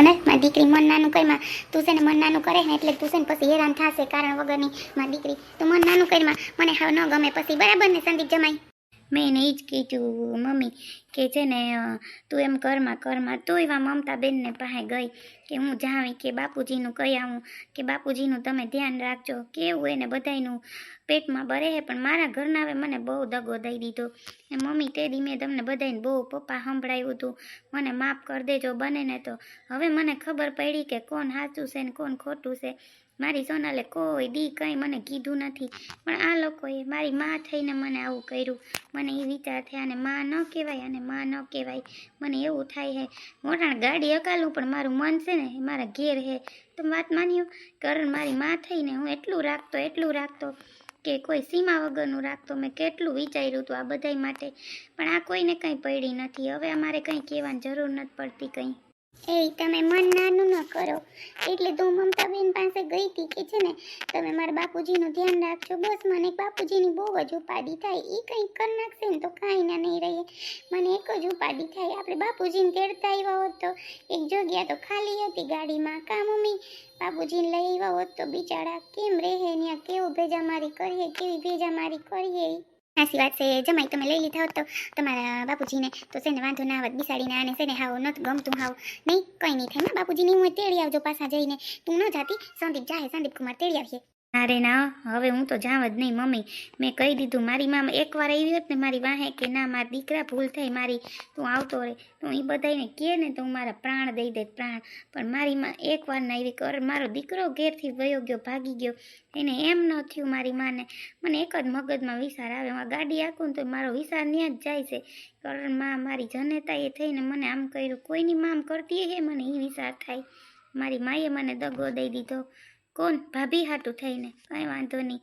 સોનલ મારી દીકરી મન નાનું કરીમાં તું છે ને મન નાનું કરે ને એટલે તું ને પછી હેરાન થશે. કારણ વગરની મારી દીકરી તું મન નાનું કરીમાં મને હાવ ન ગમે. પછી બરાબર ને સંદીપ જમાઈ. મેં એને એ જ કીધું, મમ્મી, કે છે ને તું એમ કરમાં કરમાં તો એવા મમતાબેનને પાસે ગઈ કે હું જાવી કે બાપુજીનું કહી આવું, કે બાપુજીનું તમે ધ્યાન રાખજો કેવું એને બધાયનું પેટમાં બરે હે, પણ મારા ઘરના હવે મને બહુ દગો દઈ દીધો. એ મમ્મી, તે દી મેં તમને બધાને બહુ પપ્પા સંભળાયું હતું. મને માફ કરી દેજો બને ને તો. હવે મને ખબર પડી કે કોણ સાચું છે ને કોણ ખોટું છે. મારી સોનાલે કોઈ દી કંઈ મને કીધું નથી. પણ આ લોકોએ મારી માં થઈને મને આવું કર્યું. મને એ વિચાર થયા અને માં ન કહેવાય અને માં ન કહેવાય. મને એવું થાય હે, મોટાણ ગાડી અકાલું પણ મારું મન છે ને મારા ઘેર હે. તો વાત માન્યો? કારણ મારી માં થઈને હું એટલું રાખતો એટલું રાખતો કે કોઈ સીમા વગરનું રાખતો. મેં કેટલું વિચાર્યું હતું આ બધાય માટે. પણ આ કોઈને કંઈ પડી નથી. હવે અમારે કંઈ કહેવાની જરૂર નથી પડતી કંઈ. એ તમે મન નાનું ન કરો. એટલે તો મમતાબેન પાસે ગઈ હતી કે છે ને, તમે મારા બાપુજીનું ધ્યાન રાખજો. બસ મને બાપુજીની બહુ જ ઉપાધિ થાય. એ કંઈ કરી નાખશે ને તો કાંઈ ના નહીં રહે. મને એક જ ઉપાધિ થાય. આપણે બાપુજીને તેડતા આવ્યા હોત તો એક જગ્યા તો ખાલી હતી ગાડીમાં. કા મમ્મી? બાપુજીને લઈ આવ્યા હોત તો બિચારા કેમ રહે? ત્યાં કેવું ભેજામારી કરીએ? કેવી ભેજામારી કરીએ? ઈ. વાત છે, જમાઈ તમે લઈ લીધા હોત તો તમારા બાપુજીને. તો છે ને વાંધો ના આવત, બિસાડીને આને છે ને હાવ નથી ગમતું હાવ. નહીં, કંઈ નહીં થાય. ને બાપુજીની હું તેડી આવજો પાછા જઈને. તું ન જાતી, સંદીપ જાહે, સંદીપ કુમાર તેડી આવીએ અરે ના, હવે હું તો જાવ જ નહીં, મમ્મી. મેં કહી દીધું, મારી મામા એકવાર આવી હોત ને મારી વાહે કે ના, મારા દીકરા ભૂલ થઈ, મારી તું આવતો રહે, તો એ બધાને કહે ને તો હું મારા પ્રાણ દઈ દે પ્રાણ. પણ મારી માં એકવાર ના આવી કર મારો દીકરો ઘેરથી વયો ગયો, ભાગી ગયો, એને એમ ન થયું મારી માને. મને એક જ મગજમાં વિચાર આવે, હું ગાડી આખું ને તો મારો વિચાર ત્યાં જ જાય છે. કારણમાં, મારી જનેતા એ થઈને મને આમ કર્યું, કોઈની મામ કરતી હે મને એ વિચાર થાય. મારી માએ મને દગો દઈ દીધો. કોણ? ભાભી હાટું થઈને. કઈ વાંધો નહીં.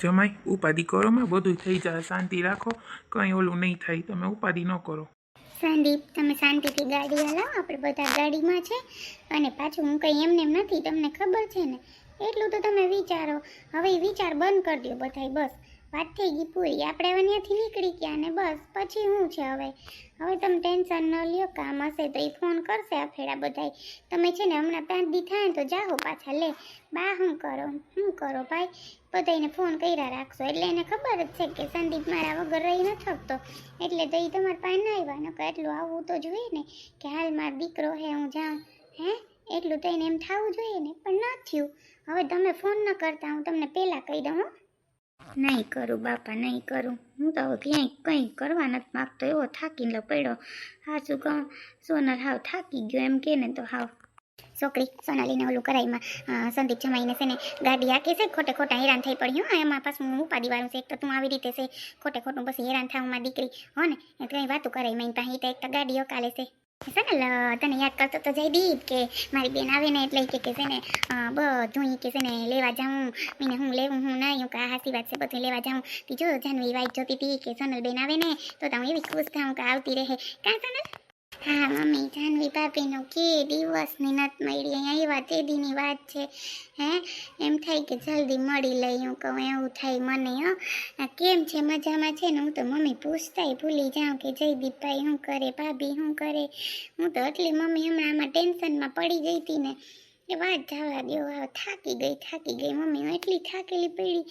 જમાઈ ઉપાધિ કરો માં બધું થઈ જાય. શાંતિ રાખો. કંઈ ઓલું નહીં થાય. તમે ઉપાધિ ન કરો. સંદીપ તમે શાંતિથી ગાડી હલાવો. આપણે બધા ગાડીમાં છે. અને પાછું હું કંઈ એમને એમ નથી તમને ખબર છે ને? એટલું તો તમે વિચારો. હવે વિચાર બંધ કરી દો બધાય બસ. વાત થઈ ગઈ પૂરી. આપણે હવે ત્યાંથી નીકળી ગયા ને બસ. પછી શું છે હવે? હવે તમે ટેન્શન ન લ્યો, કામ હશે તો એ ફોન કરશે ફેરા બધાય. તમે છે ને હમણાં પાંચ દી થાય તો જાઓ પાછા, લે. બા શું કરો? શું કરો ભાઈ? બધાને ફોન કર્યા રાખશો. એટલે એને ખબર જ છે કે સંદીપ મારા વગર રહી ન શકતો. એટલે તો એ તમારા પાસે ના આવ્યા. નકર એટલું આવવું તો જોઈએ ને કે હાલ મારો દીકરો હે, હું જાઉં. હે? એટલું તો એને એમ થવું જોઈએ ને. પણ ન થયું. હવે તમે ફોન ન કરતા, હું તમને પહેલાં કહી દઉં, હો. નહીં કરું બાપા, નહીં કરું. હું તો ક્યાંય, કંઈ કરવા નથી માગતો. એવો થાકીને પડ્યો હાચું કહું? સોનલ હાવ થાકી ગયો, એમ કે ને તો હાવ. છોકરી, સોનાલીને ઓલું કરાઈમાં સંદીપ જમાઈને છે ને, ગાડી આકે છે, ખોટે ખોટા હેરાન થઈ પડ્યું. હા, એમાં પાછું હું ઉપાડી વાળું છે, એક તો તું આવી રીતે છે, ખોટે ખોટું પછી હેરાન થાવ મારી દીકરી. હો ને એ કંઈ વાતું કરાઈ મારી પાસે તો એક તો ગાડીઓ કાલે છે. સોનલ તને યાદ કરતો તો જયદીપ કે મારી બેન આવે ને એટલે કે છે ને બધું કે છે ને, લેવા જાઉં. મને હું લેવું, હું નહીં હું હાસી વાત છે, બધું લેવા જાઉં. તી જો, જાનવી વાઈટ જોતી હતી કે સોનલ બેન આવે ને, તો તમે એવી ખુશ થાઉં કે આવતી રહે. કાં સોનલ? જાનવી ભાભીનો કે દિવસની નત મળી અહીંયા આવ્યા, તે દીની વાત છે. હે? એમ થાય કે જલ્દી મળી લઈ, હું કહું, એવું થાય મને, હો. કેમ છે? મજામાં છે ને? હું તો મમ્મી પૂછતાય ભૂલી જાઉં કે જયદીપભાઈ શું કરે, ભાભી શું કરે? હું તો એટલી મમ્મી હમણાં આમાં ટેન્શનમાં પડી ગઈ હતી ને. એ વાત જવા દો હવે થાકી ગઈ થાકી ગઈ. મમ્મી, હું એટલી થાકેલી પડી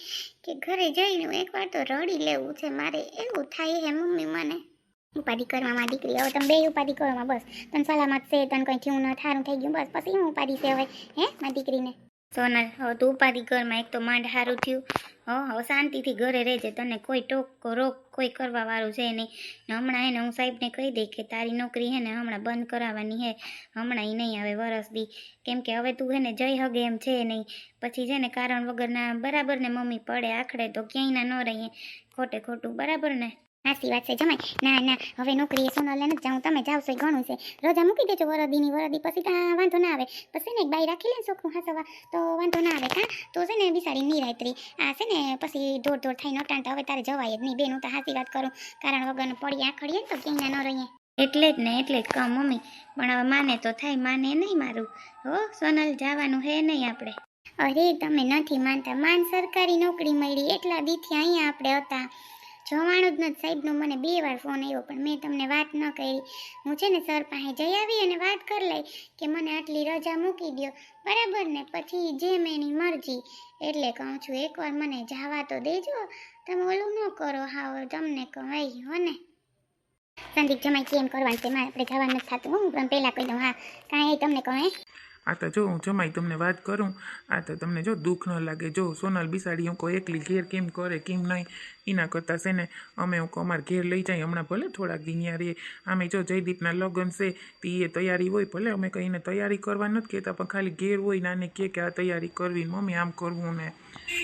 કે ઘરે જઈને એકવાર તો રડી લેવું છે. મારે એવું થાય હે મમ્મી મને. ઉપાધિ કરવામાં દીકરી, હવે તમે બે ઉપાધિ કરવામાં બસ. તને સલામત છે, તને કંઈ થયું ન થારું થઈ ગયું, બસ, પછી હું ઉપાધિ છે હવે, હે, મારી દીકરીને? સોનલ, હવે તું ઉપાધિ ઘરમાં એક તો માંડ સારું થયું. હો, હવે શાંતિથી ઘરે રહેજે, તને કોઈ ટોક રોક કોઈ કરવા વાળું છે નહીં. હમણાં એને હું સાહેબને કહી દઈ કે તારી નોકરી હે ને હમણાં બંધ કરાવવાની હે. હમણાં એ નહીં આવે વરસ દી. કેમ કે હવે તું હે ને જઈ હગે એમ છે નહીં. પછી છે ને કારણ વગરના બરાબર ને મમ્મી પડે આખડે તો ક્યાંય ના ન રહીએ. ખોટે ખોટું, બરાબર ને? સાચી વાત છે જમાય ના ના, હવે નોકરીએ સોનલ નથી જાઉં, તમે જાવ છો ઘણું છે. રજા મૂકી દેજો વરદીની, વરદી પછી ત્યાં વાંધો ના આવે. પછી ને એક બાઈ રાખી લે છોકરું હાસવા તો વાંધો ના આવે કાં તો છે ને બિસાડી નિરાયત્રી, આ છે ને પછી દોડ દોડ થઈ નટાણતા હવે તારે જવાય જ નહીં. બેન, હું તો હાસી વાત કરું. કારણ વગરનું પડી આખડીએ તો ક્યાંય ન રહીએ. એટલે જ ને, એટલે જ કહું મમ્મી. પણ હવે માને તો થાય, માને નહીં મારું. હો, સોનલ જવાનું હે નહીં આપણે? અરે, તમે નથી માનતા. માન સરકારી નોકરી મળી, એટલા દીથી અહીંયા આપણે હતા. જોવાનું જ નથી સાહેબનો મને બે વાર ફોન આવ્યો, પણ મેં તમને વાત ન કરી. હું છે ને સર પાસે જઈ આવી અને વાત કરી લઈ કે મને આટલી રજા મૂકી દ્યો. બરાબર ને? પછી જેમ એની મરજી, એટલે કહું છું એકવાર મને જવા તો દેજો. તમે ઓલું ન કરો હા તમને કહી હો ને? સંદીપ જમાઈ કેમ કરવાનું મારે આપણે જવાનું નથી થતું, હું. પણ પહેલાં કહી દઉં, હા. કાંઈ તમને કહું આ તો જો હું જમાઈ તમને વાત કરું, આ તો તમને જો દુઃખ ન લાગે. જો સોનલ બિસાડી હું કોઈ એકલી ઘેર કેમ કરે, કેમ નહીં, એના કરતાં છે ને, અમે હું અમારે ઘેર લઈ જાય, હમણાં ભલે થોડાક દિન યાર અમે જો જયદીપના લગ્ન છે તે એ તૈયારી હોય, ભલે અમે કહીને તૈયારી કરવા નથી કહેતા, પણ ખાલી ઘેર હોય ને આને કહે કે આ તૈયારી કરવી મમ્મી આમ કરવું ને,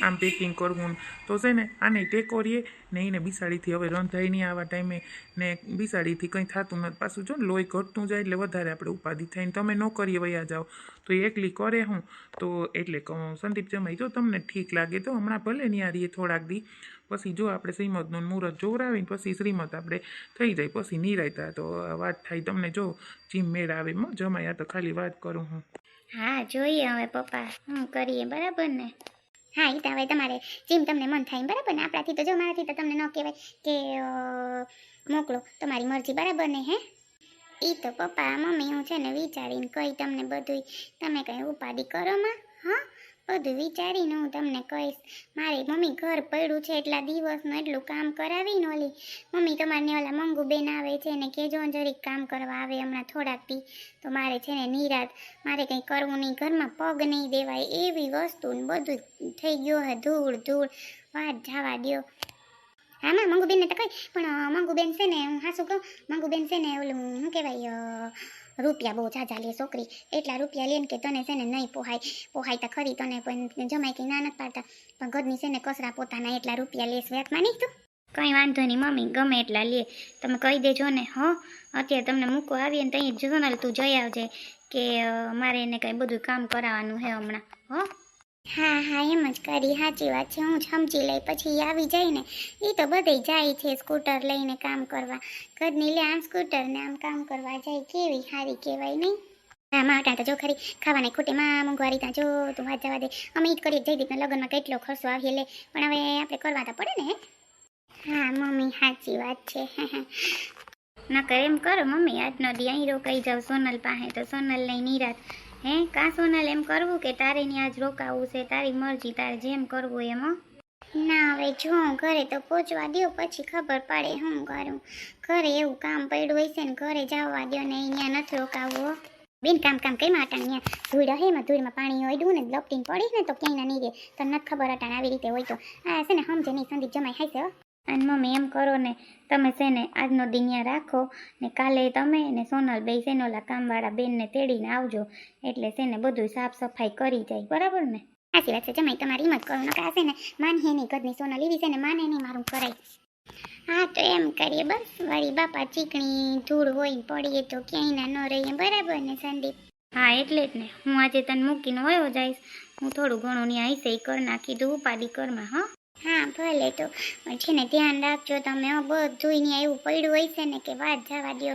આમ પેકિંગ કરવું તો છે ને, આને ટેકો રહીએ ને એને બિસાડીથી હવે રંધાય નહીં આવા ટાઈમે ને બિસાડીથી કંઈ થતું નથી. પાછું જો ને લોહી ઘટતું જાય એટલે વધારે આપણે ઉપાધિ થાય. ને તમે નોકરીએ વયા જાઓ, તો એકલી કરે હું? તો એટલે સંદીપ જમાઈ, જો તમને ઠીક લાગે, તો હમણાં ભલે નહીં રહીએ થોડાક દી, પછી જો આપણે શ્રીમદનું મુહૂર્ત જોવરાવીને પછી શ્રીમદ આપણે થઈ જાય, પછી નિરાયતા તો વાત થાય. તમને જો જીમ મેળ આવે જમાયા તો ખાલી વાત કરું હું. હા, જોઈએ હવે પપ્પા, હું કરીએ, બરાબર ને? હા એ તો હવે તમારે જેમ તમને મન થાય બરાબર ને? આપણાથી તો જો મારાથી તો તમને ન કહેવાય કે મોકલો. તમારી મરજી, બરાબર ને, હે? એ તો પપ્પા, મમ્મી હું છે ને વિચારીને કહી તમને બધુંય. તમે કંઈ ઉપાધિ કરો, માં, હા? બધું વિચારીને હું તમને કહીશ. મારે મમ્મી ઘર પડ્યું છે એટલા દિવસનું એટલું કામ કરાવીને ઓલી મમ્મી તમારે ઓલા મંગુબેન આવે છે ને કેજો જરીક કામ કરવા આવે હમણાં થોડાક દી, તો મારે છે ને નિરાત મારે કંઈ કરવું નહીં, ઘરમાં પગ નહીં દેવાય એવી વસ્તુ ને બધું થઈ ગયો હે ધૂળ ધૂળ, વાત જવા દ્યો. હામાં મંગુબેનને તો કહી, પણ મંગુબેન છે ને, હું હાસું કહું, મંગુબેન છે ને ઓલું શું કહેવાય રૂપિયા બહુ જાજા લે છોકરી. એટલા રૂપિયા લે ને કે તને છે ને નહીં પોહાય. પોહાય તો ખરી, તને પણ જમાય કંઈ ના નથી પાડતા. પણ ઘરની છે ને કસરા પોતાના એટલા રૂપિયા લેસ વ્યાજમાં નહીં તું? કંઈ વાંધો નહીં મમ્મી, ગમે એટલા લે. તમે કહી દેજો ને, હો? અત્યારે તમને મૂકો આવીએ ને ત્યાં સોનલ તું જઈ આવજે કે મારે એને કંઈ બધું કામ કરાવવાનું છે હમણાં. હો? હા હા, એમ જ કરી. સાચી વાત છે. હું સમજી લઈ. પછી આવી જાય ને એ તો બધે જાય છે સ્કૂટર લઈને કામ કરવા. ઘરની લે આમ સ્કૂટર ને આમ કામ કરવા જાય. કેવી સારી કહેવાય નહીં? હા માટા તો જો ખરી, ખાવાને ખોટી માં મોંઘવારી ત્યાં જો, તું વાત જવા દે. અમે જ કરીએ. જયદીપના લગ્નમાં કેટલો ખર્ચો આવીએ લે. પણ હવે આપણે કરવા તો પડે ને, હા? મમ્મી, સાચી વાત છે. નકર એમ કરો, મમ્મી, આજનો દી અહીં રોકાઈ જાવ સોનલ પાસે તો સોનલ લઈ નિરાત હે, કા સોનલ એમ કરવું કે તારે ની આજ રોકાવું છે, તારી મરજી, તારે જેમ કરવું એમ ના, હવે જો, ઘરે તો પહોંચવા દો પછી ખબર પડે હું કરું. ઘરે એવું કામ પડ્યું હોય છે ને, ઘરે જવા દો ને અહીંયા નથી રોકાવું બિન, કામ કામ કઈ માટે અહીંયા ધૂળ હે, એમાં ધૂળમાં પાણી હોય ને, લપટીને પડીશ ને તો ક્યાંય ના નહીં રે તો નથી ખબર અટાણ આવી રીતે હોય તો. આ છે ને, સમજે નહીં, સંદીપ જમાઈ હાઈ છે અને મમ્મી એમ કરો ને તમે છે ને આજનો દિનિયા રાખો ને કાલે તમે ને સોનલ બે છે ને ઓલા કામવાળા બેનને તેડીને આવજો. એટલે છે ને બધું સાફ સફાઈ કરી જાય બરાબર ને? સાચી વાત છે જમાઈ તમારી હિંમત કરો નકા છે ને માન હે નહીં ઘરની સોનલ લીધી છે ને માને નહીં મારું કરાય. હા તો એમ કરીએ બસ વળી બાપા ચીકણી ધૂળ હોય પડીએ તો ક્યાંય ના ન રહીએ બરાબર ને સંદીપ? હા એટલે જ ને હું આજે તને મૂકીને વયો જઈશ. હું થોડું ઘણું ત્યાં હશે કર કરી નાખી દઉં ઉપાધિ કરમાં હા? હા, ભલે તો. છે ને, ધ્યાન રાખજો તમે બધું ત્યાં એવું પડ્યું હોય ને કે વાત જવા દો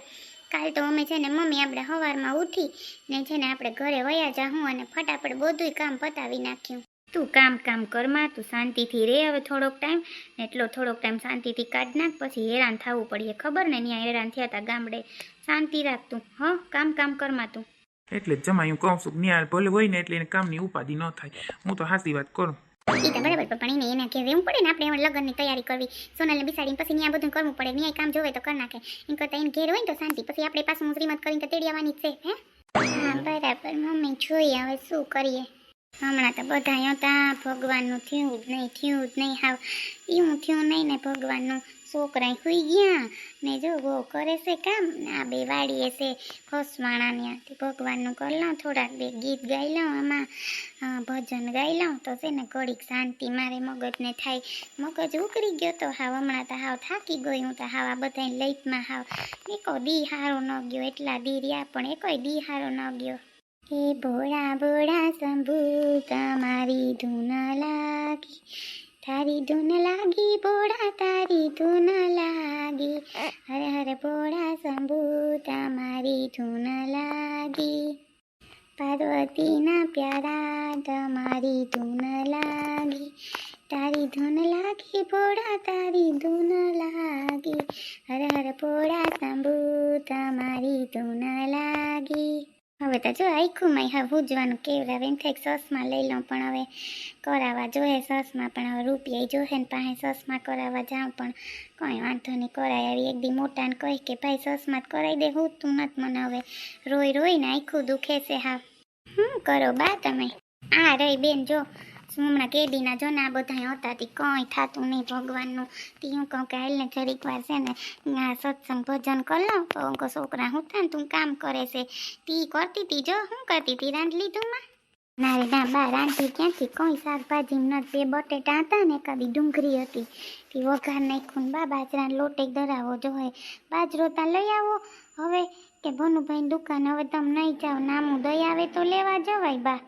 કાલ તો અમે છે ને, મમ્મી આપણે સવારમાં ઉઠી ને છે ને, આપણે ઘરે વયા જાઉં અને ફટાફટ બધુંય કામ પતાવી નાખ્યું. તું કામ કામ કરમાં તું શાંતિથી રહે હવે થોડોક ટાઈમ. ને એટલો થોડોક ટાઈમ શાંતિથી કાઢ નાખ, પછી હેરાન થવું પડીએ, ખબર ને? ત્યાં હેરાન થયા હતા ગામડે. શાંતિ રાખ તું, હ. કામ કામ કરમાં તું. એટલે જમાયું કહું છું ભલે હોય ને, એટલે એને કામની ઉપાધિ ન થાય. હું તો હાસી વાત કરું. એ તો બરાબર, પણ એને એને કે રહેવું પડે ને આપણે એમાં લગ્નની તૈયારી કરવી. સોનલને બિસાડીને પછી ત્યાં બધું કરવું પડે. ત્યાં કામ જોવે તો કરી નાખે. એમ કરતાં એને ઘેર હોય તો શાંતિ. પછી આપણે પાછું શ્રીમત કરીને તો તેડી છે, હે? હા, બરાબર. મમ્મી, જોઈએ હવે શું કરીએ. હમણાં તો બધા હતા, ભગવાનનું થયું જ નહીં, થયું જ નહીં, હાવ. એવું થયું નહીં ને ભગવાનનું છોકરા સુઈ ગયા. ને જો ગો કરે છે કામ, ને આ બે વાળીએ છે ખસવાણા ત્યાંથી ભગવાનનું કરી લઉં, થોડાક બે ગીત ગાઈ લઉં આમાં. ભજન ગાઈ લઉં તો છે ને ઘડીક શાંતિ મારે મગજને થાય. મગજ ઉકળી ગયો તો હાવ, હમણાં તો હાવ થાકી ગઈ હું તો હાવ, આ બધા લઈટમાં હાવ. એકો દી હારો ન ગયો, એટલા દી રહ્યા પણ એકોય દી હારો ન ગયો. હે ભોળા ભોળા શંભુ, તમારી ધૂન લાગી. તારી ધૂન લાગી, ભોળા, તારી ધૂન લાગી. હરે હરે ભોળા શંભુ, તમારી ધૂન લાગી. પાર્વતીના પ્યારા, તમારી ધૂન લાગી. તારી ધૂન લાગી, ભોળા, તારી ધૂન લાગી. હર હર ભોળા શંભુ, તમારી ધૂન લાગી. હવે તો જો આખું માં હવે ભૂજવાનું કેવડાવે એમ થાય સસમાં લઈ લઉં, પણ હવે કરાવવા જોહે સસમાં, પણ હવે રૂપિયા જોહે ને પાસે સસમાં કરાવવા જાઉં, પણ કંઈ વાંધો નહીં, કરાય આવી. એક દી મોટાને કહી કે, ભાઈ, સસમાં જ કરાવી દે, હું તું નથી મને હવે રોઈ રોઈને આખું દુખે છે, હા. શું કરો બા તમે. આ રહી બેન, જો. હમણાં કેદીના જો ને આ બધા હતા, તી કંઈ થતું નહીં ભગવાનનું. તી હું કહું કે હાલને જરીક વાર છે ને, આ સત્સંગ ભજન કર લો. તો અંકો છોકરા, હું થાય ને તું કામ કરે છે? તી કરતી તી, જો શું કરતી તી રાંધલી તું માં. ના ના બા રાંધી ક્યાંથી, કોઈ શાકભાજી નથી બે બટેટા હતા ને કદી ડુંગળી હતી. તે વઘાર નાખું બા બાજરાનો લોટ એક ધરાવો જોઈએ બાજરો તા લઈ આવો. હવે કે ભનુભાઈ દુકાન, હવે તમે નહીં જાઓ નામું દઈ આવે તો લેવા જવાય બા.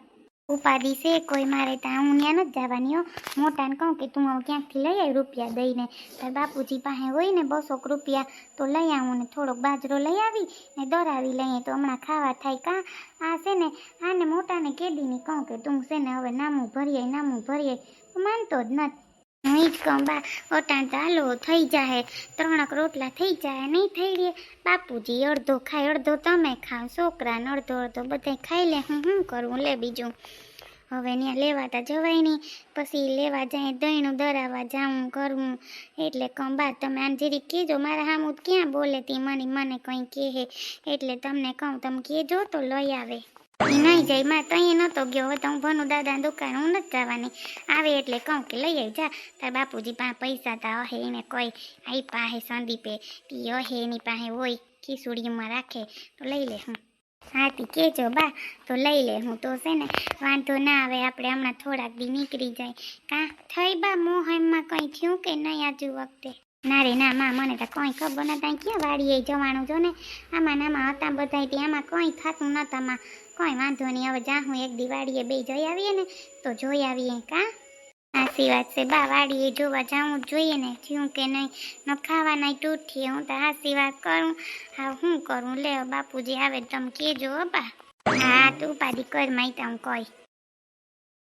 ઉપાધિ છે કોઈ મારે ત્યાં હું ત્યાં નથી જવાની હો. મોટાને કહું કે તું હું ક્યાંકથી લઈ આવી રૂપિયા દઈને. તાર બાપુજી પાસે હોય ને બસોક રૂપિયા, તો લઈ આવું ને થોડોક બાજરો લઈ આવી ને દરાવી લઈએ. તો હમણાં ખાવા થાય કાં? આ છે ને, આને મોટાને કેદીની કહું કે તું છે ને હવે નામું ભરીએ નામું ભરીએ. માનતો જ નથી. હું ઈ જ કહું બા અટાણ ચાલો થઈ જાય ત્રણક રોટલા થઈ જાય નહીં થઈ રે બાપુજી, અડધો ખાય, અડધો તમે ખાવ. છોકરાને અડધો અડધો બધા ખાઈ લે. હું શું કરવું લે બીજું. હવે ત્યાં લેવાતા જવાય નહીં. પછી લેવા જાય દહીણું દરાવા જાઉં કરવું એટલે કહું બા તમે આમ જરીક કહેજો મારા હામું ક્યાં બોલે તી? મને મને કંઈ કહે. એટલે તમને કહું, તમે કહેજો તો લઈ આવે. નહીં જાય માં તઈ નતો ગયો, હવે તો હું ભનું દાદા દુકાન, હું નથી જવાની. આવે એટલે કહું કે લઈ આવી જા. તાર બાપુજી પાસે પૈસા તા હે એને કોઈ, આઈ પાસે સંદીપે તી હે એની પાસે હોય ખીસુડીમાં રાખે, તો લઈ લે હું. તી કેજો, બા, તો લઈ લે હું. તો છે ને, વાંધો ના આવે, આપણે હમણાં થોડાક દી નીકળી જાય. કા, થઈ બા મોહમમાં કંઈ થયું કે નહીં આજુ વખતે? ના રે, ના, માં, મને તો કંઈ ખબર નતા, ક્યાં વાડીએ જવાનું જો ને? આમાં નામાં હતા બધા આમાં કંઈ થતું નતા, માં. કંઈ વાંધો નહીં. હવે જા, હું એક દિવાળીએ બે જઈ આવીએ ને, તો જોઈ આવીએ, કા? સાચી વાત છે. બા, વાડીએ જોવા જાવું જ જોઈએ ને. થયું કે નહીં, ન નહીં તૂટીએ હું તો સાચી વાત કરું. હા, હું કરું? લે, બાપુજી, આવે તમે કહેજો બા. હા, તું પાડી કર માહિતા હું કહી